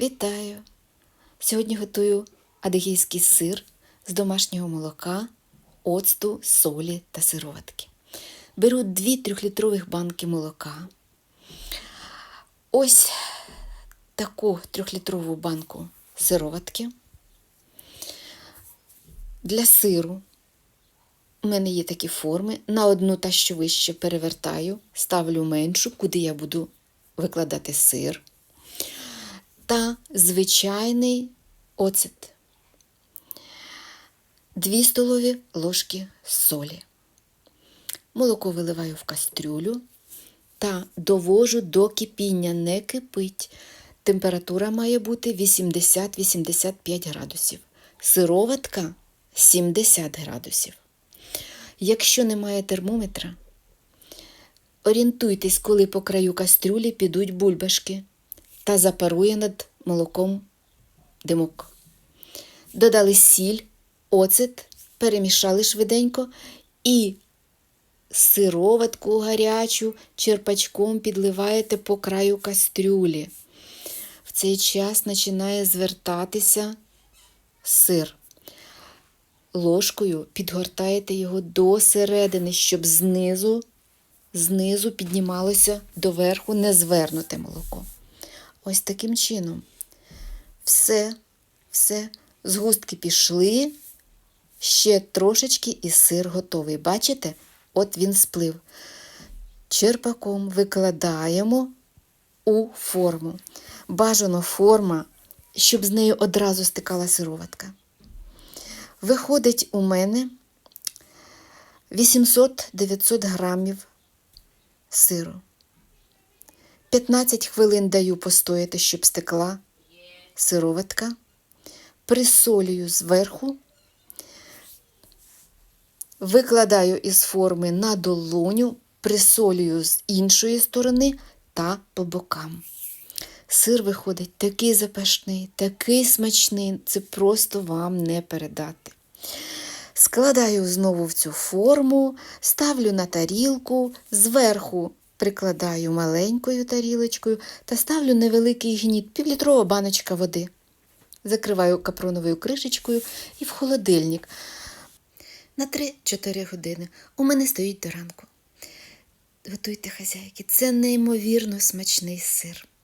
Вітаю! Сьогодні готую адигейський сир з домашнього молока, оцту, солі та сироватки. Беру 2 трьохлітрових банки молока. Ось таку трьохлітрову банку сироватки. Для сиру у мене є такі форми. На одну та що вище перевертаю, ставлю меншу, куди я буду викладати сир. Та звичайний оцет. 2 столові ложки солі. Молоко виливаю в кастрюлю та довожу до кипіння, не кипить. Температура має бути 80-85 градусів. Сироватка 70 градусів. Якщо немає термометра, орієнтуйтесь, коли по краю кастрюлі підуть бульбашки та запарує над молоком димок. Додали сіль, оцет, перемішали швиденько і сироватку гарячу черпачком підливаєте по краю кастрюлі. В цей час починає звертатися сир. Ложкою підгортаєте його до середини, щоб знизу, знизу піднімалося доверху незвернуте молоко. Ось таким чином. Все, все, згустки пішли, ще трошечки і сир готовий. Бачите? От він сплив. Черпаком викладаємо у форму. Бажано форма, щоб з нею одразу стикала сироватка. Виходить у мене 800-900 грамів сиру. 15 хвилин даю постояти, щоб стекла сироватка. Присолюю зверху, викладаю із форми на долоню, присолюю з іншої сторони та по бокам. Сир виходить такий запашний, такий смачний, це просто вам не передати. Складаю знову в цю форму, ставлю на тарілку, зверху прикладаю маленькою тарілочкою та ставлю невеликий гніт, півлітрова баночка води. Закриваю капроновою кришечкою і в холодильник. На 3-4 години у мене стоїть до ранку. Готуйте, хазяйки, це неймовірно смачний сир.